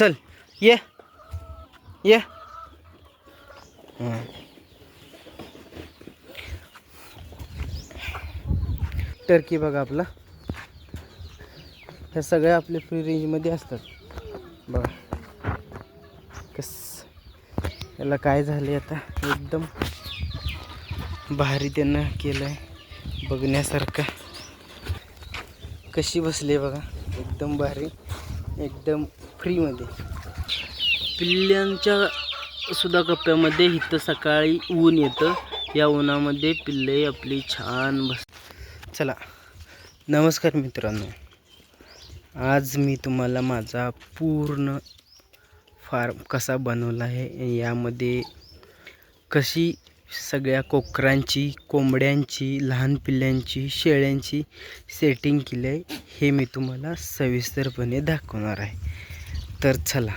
चल ये ये. टर्की बघा आपला. ह्या सगळ्या आपल्या फ्री रेंजमध्ये असतात. बघा. कस याला काय झाले आता? एकदम भारी त्यांना केलं आहे बघण्यासारखं. कशी बसली आहे बघा. एकदम भारी. एकदम फ्रीमध्ये. पिल्ल्यांच्या सुद्धा कप्प्यामध्ये इथं सकाळी ऊन येतं. या उन्हामध्ये पिल्ले आपली छान बस चला नमस्कार मित्रांनो. आज मी तुम्हाला माझा पूर्ण फार्म कसा बनवला आहे यामध्ये कशी सगळ्या कोकरांची कोंबड्यांची लहान पिल्ल्यांची शेळ्यांची सेटिंग केली आहे हे मी तुम्हाला सविस्तरपणे दाखवणार आहे. तर चला.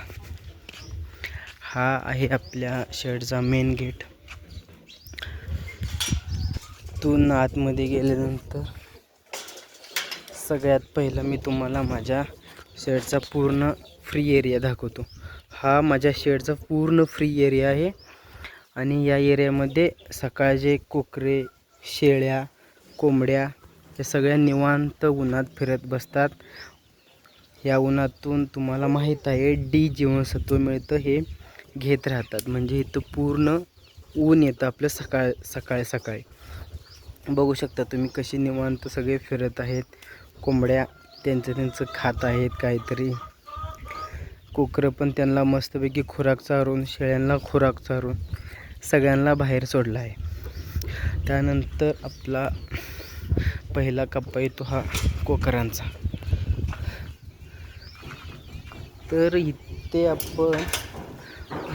हा आहे आपल्या शेडचा मेन गेट तून आतमध्ये गेल्यानंतर सगळ्यात पहिलं मी तुम्हाला माझ्या शेडचा पूर्ण फ्री एरिया दाखवतो. हा माझ्या शेडचा पूर्ण फ्री एरिया आहे. आणि या एरियामध्ये सकाळचे कोकरे शेळ्या कोंबड्या या सगळ्या निवांत उन्हात फिरत बसतात. या उन्हातून तुम्हाला माहीत आहे डी जीवनसत्व मिळतं हे घेत राहतात. म्हणजे इथं पूर्ण ऊन येतं आपलं सकाळ सकाळी सकाळी. बघू शकता तुम्ही कशी निवांत सगळे फिरत आहेत. कोंबड्या त्यांचं त्यांचं खात आहेत काहीतरी. कोकरं पण त्यांना मस्तपैकी खुराक चारून शेळ्यांना खुराक चारून सगळ्यांना बाहेर सोडला आहे. त्यानंतर आपला पहिला कप्पा येतो हा कोकरांचा. तर इथे आपण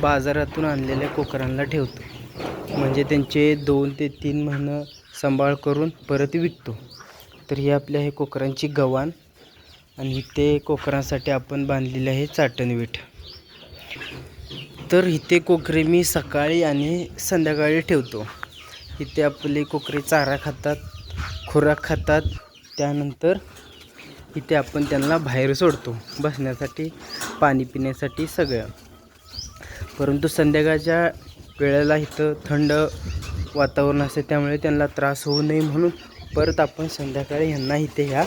बाजारातून आणलेल्या कोकरांना ठेवतो. म्हणजे त्यांचे दोन ते तीन महिनं सांभाळ करून परत विकतो. तर ही आपल्या हे कोकरांची गवाण आणि इथे कोकरांसाठी आपण बांधलेले आहे चाटणवीठ तर इथे कोकरे मी सकाळी आणि संध्याकाळी ठेवतो. इथे आपले कोकरे चारा खातात खुराक खातात. त्यानंतर इथे आपण त्यांना बाहेर सोडतो. बसण्यासाठी पाणी पिण्यासाठी सगळं. परंतु संध्याकाळच्या वेळेला इथं थंड वातावरण असते त्यामुळे त्यांना त्रास होऊ नये म्हणून परत आपण संध्याकाळी ह्यांना इथे ह्या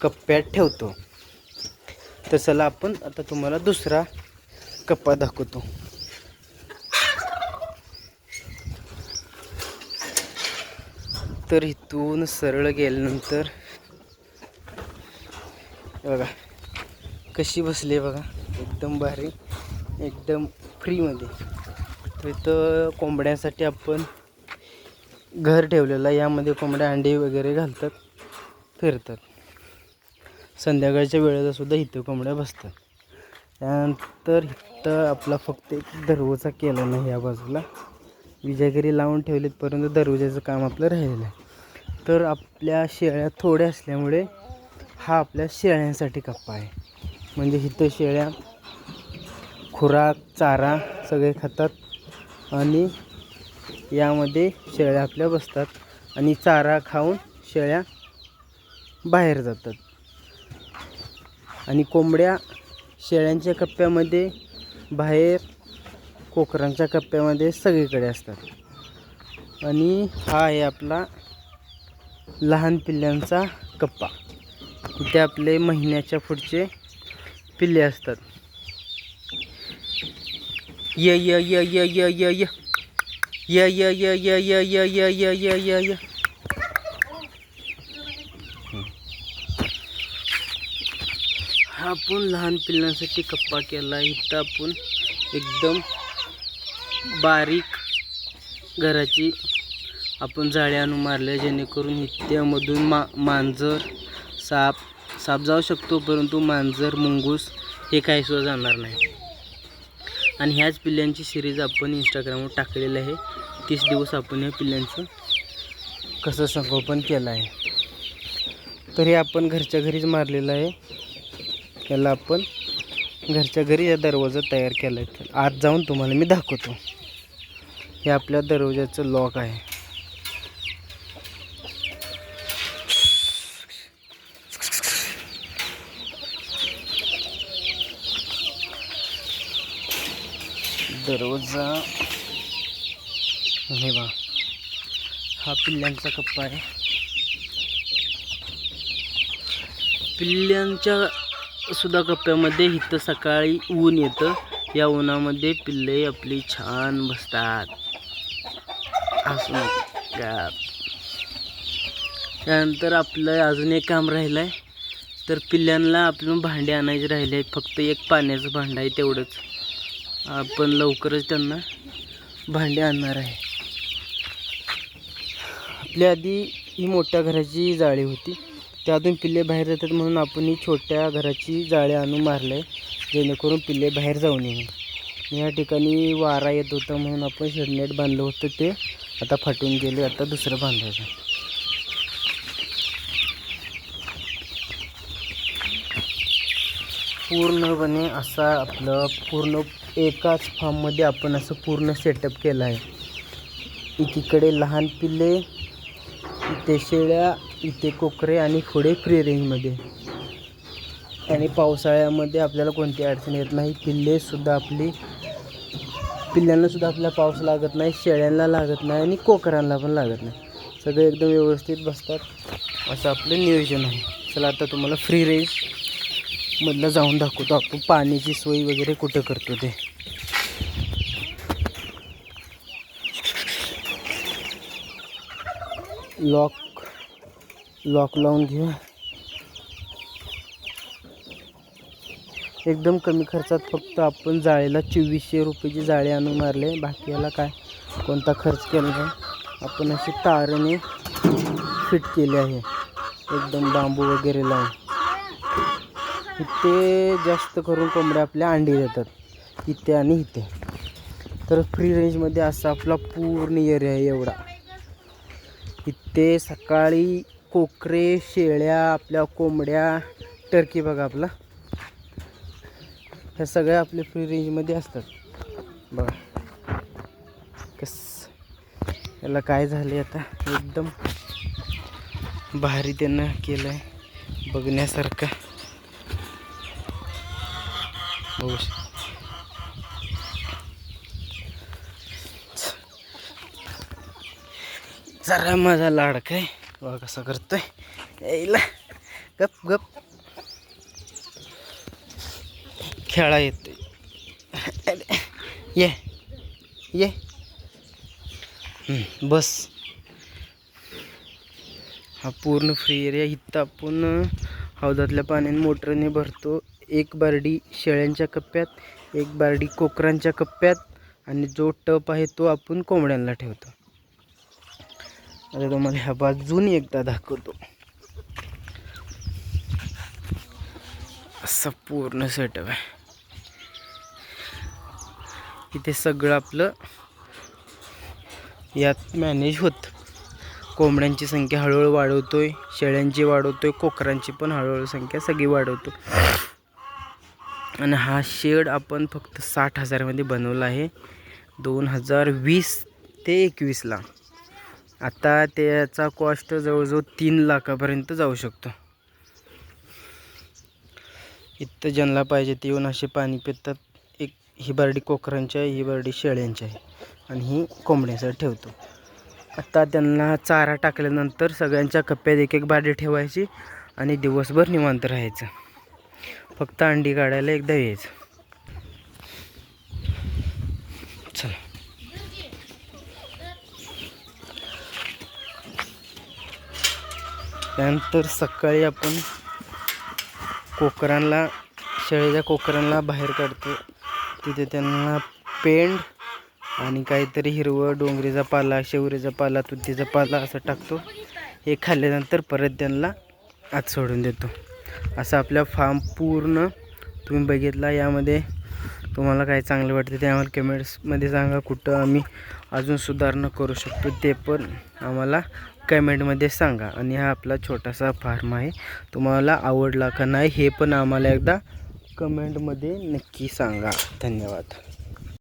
कप्प्यात ठेवतो. तर चला आपण आता तुम्हाला दुसरा कप्पा दाखवतो. तर इथून सरळ गेल्यानंतर बघा कशी बसली आहे बघा. एकदम भारी एकदम फ्रीमध्ये. तर इथं कोंबड्यांसाठी आपण घर ठेवलेलं आहे. यामध्ये कोंबड्या अंडी वगैरे घालतात फिरतात. संध्याकाळच्या वेळेला सुद्धा इथं कोंबड्या बसतात. त्यानंतर इथं आपला फक्त एक दरवाजा केला नाही या बाजूला. विजागिरी लावून ठेवलेत परंतु दरवाजाचं काम आपलं राहिलेलं आहे. तर आपल्या शेळ्या थोड्या असल्यामुळे हा आपल्या शेळ्यांसाठी कप्पा आहे. म्हणजे इथं शेळ्या खुराक चारा सगळे खातात. आणि यामध्ये शेळ्या आपल्या बसतात. आणि चारा खाऊन शेळ्या बाहेर जातात. आणि कोंबड्या शेळ्यांच्या कप्प्यामध्ये बाहेर कोकरांच्या कप्प्यामध्ये सगळीकडे असतात. आणि हा आहे आपला लहान पिल्ल्यांचा कप्पा. इथे आपले महिन्याच्या पुढचे पिल्ले असतात य य य य य य य य य य य य य य य य य य हा आपण लहान पिल्लांसाठी कप्पा केला इथं आपण एकदम बारीक घराची आपण जाळ्या आणून मारल्या जेणेकरून इत्यामधून मा मांजर साप साप जाऊ शकतो परंतु मांजर मुंगूस हे काही सुद्धा जाणार नाही. आणि ह्याच पिल्ल्यांची सिरीज आपण इंस्टाग्रामवर टाकलेलं आहे. तीस दिवस आपण या पिल्ल्यांचं कसं संगोपन केलं आहे. तर हे आपण घरच्या घरीच मारलेलं आहे. याला आपण घरच्या घरी या दरवाजा तयार केला आहे आत जाऊन तुम्हाला मी दाखवतो. हे आपल्या दरवाजाचं लॉक आहे. दररोज हे बा हा पिल्ल्यांचा कप्पा आहे. पिल्ल्यांच्या सुद्धा कप्प्यामध्ये इथं सकाळी ऊन येतं. या उन्हामध्ये पिल्ले आपली छान बसतात. असून त्यानंतर आपलं अजून एक काम राहिलं आहे तर पिल्ल्यांना आपण भांडे आणायचे राहिले आहेत. फक्त एक पाण्याचं भांडं आहे तेवढंच. आपण लवकरच त्यांना भांडे आणणार आहे. आपल्या आधी ही मोठ्या घराची जाळी होती. त्यातून पिल्ले बाहेर जातात म्हणून आपण ही छोट्या घराची जाळी आणून मारलं आहे जेणेकरून पिल्ले बाहेर जाऊ नये. या ठिकाणी वारा येत होता म्हणून आपण शेडनेट बांधलं होतं ते आता फाटून गेले आता दुसरं बांधायचं. पूर्णपणे असा आपलं पूर्ण एकाच फार्ममध्ये आपण असं पूर्ण सेटअप केलं आहे. एकीकडे लहान पिल्ले इथे शेळ्या इथे कोकरे आणि पुढे फ्री रेंजमध्ये आणि पावसाळ्यामध्ये आपल्याला कोणती अडचण येत नाही. पिल्लेसुद्धा आपली पिल्ल्यांनासुद्धा आपला आपल्याला पाऊस लागत नाही शेळ्यांना लागत नाही आणि कोकरांना पण लागत नाही. सगळे एकदम व्यवस्थित बसतात. असं आपलं नियोजन आहे. चला आता तुम्हाला फ्री रेंजमधलं जाऊन दाखवतो. आपण पाण्याची सोय वगैरे कुठं करतो ते. लॉक लॉक लावून घेऊ एकदम कमी खर्चात फक्त आपण जाळीला चोवीसशे रुपयाची जाळी आणून मारले. बाकी याला काय? कोणता खर्च केला नाही. आपण अशी तारने फिट केली आहे. एकदम बांबू वगैरे लावून. इथे जास्त करून कोंबड्या आपल्या अंडी देतात. इथे आणि इथे. तर फ्री रेंजमध्ये असा आपला पूर्ण एरिया आहे एवढा. ते सकाळी कोकरे शेळ्या आपल्या कोंबड्या टर्की बघा आपला. ह्या सगळ्या आपल्या फ्री रेंजमध्ये असतात. बघा. कस? याला काय झाले आता? एकदम भारी त्यांना केलं आहे बघण्यासारखं. बघू जरा माझा लाडक आहे. बघा कसा करतोय. यायला. गप गप. खेळा येतोय. ये. ये. बस. हा पूर्ण फ्री एरिया इथं आपण हौदातल्या पाण्याने मोटरने भरतो. एक बारडी शेळ्यांच्या कप्प्यात एक बारडी कोकरांच्या कप्प्यात आणि जो टप आहे तो आपण कोंबड्यांना ठेवतो. आता तुम्हाला ह्या बाजून एकदा दाखवतो. असं पूर्ण सेटअप आहे. इथे सगळं आपलं यात मॅनेज होत. कोंबड्यांची संख्या हळूहळू वाढवतोय शेळ्यांची वाढवतोय कोकरांची पण हळूहळू संख्या सगळी वाढवतो. आणि हा शेड आपण फक्त साठ हजारामध्ये बनवला आहे. दोन हजार वीस ते एकवीसला. आता त्याचा कॉस्ट जवळजवळ तीन लाखापर्यंत जाऊ शकतो. इथं ज्यांना पाहिजे ते येऊन असे पाणी पितात. एक ही बारडी कोकरांची आहे ही बारडी शेळ्यांची आहे. आणि ही कोंबड्यासाठी ठेवतो. आता त्यांना चारा टाकल्यानंतर सगळ्यांच्या कप्प्यात एक एक बारडी ठेवायची आणि दिवसभर निवांत राहायचं. फक्त अंडी काढायला एकदा यायचं. त्यानंतर सकाळी आपण कोकरांना शेळीच्या कोकरांना बाहेर काढतो. तिथे त्यांना पेंड आणि काहीतरी हिरवं डोंगरीचा पाला शेवरीचा पाला तुतीचा पाला असं टाकतो. हे खाल्ल्यानंतर परत त्यांना आत सोडून देतो. असं आपल्या फार्म पूर्ण तुम्ही बघितला यामध्ये तुम्हाला काय चांगलं वाटतं ते आम्हाला कमेंट्समध्ये सांगा. कुठं आम्ही अजून सुधारणा करू शकतो ते पण आम्हाला कमेंटमध्ये सांगा. आणि हा आपला छोटासा फार्म आहे. तुम्हाला आवडला का नाही हे पण आम्हाला एकदा कमेंटमध्ये नक्की सांगा. धन्यवाद.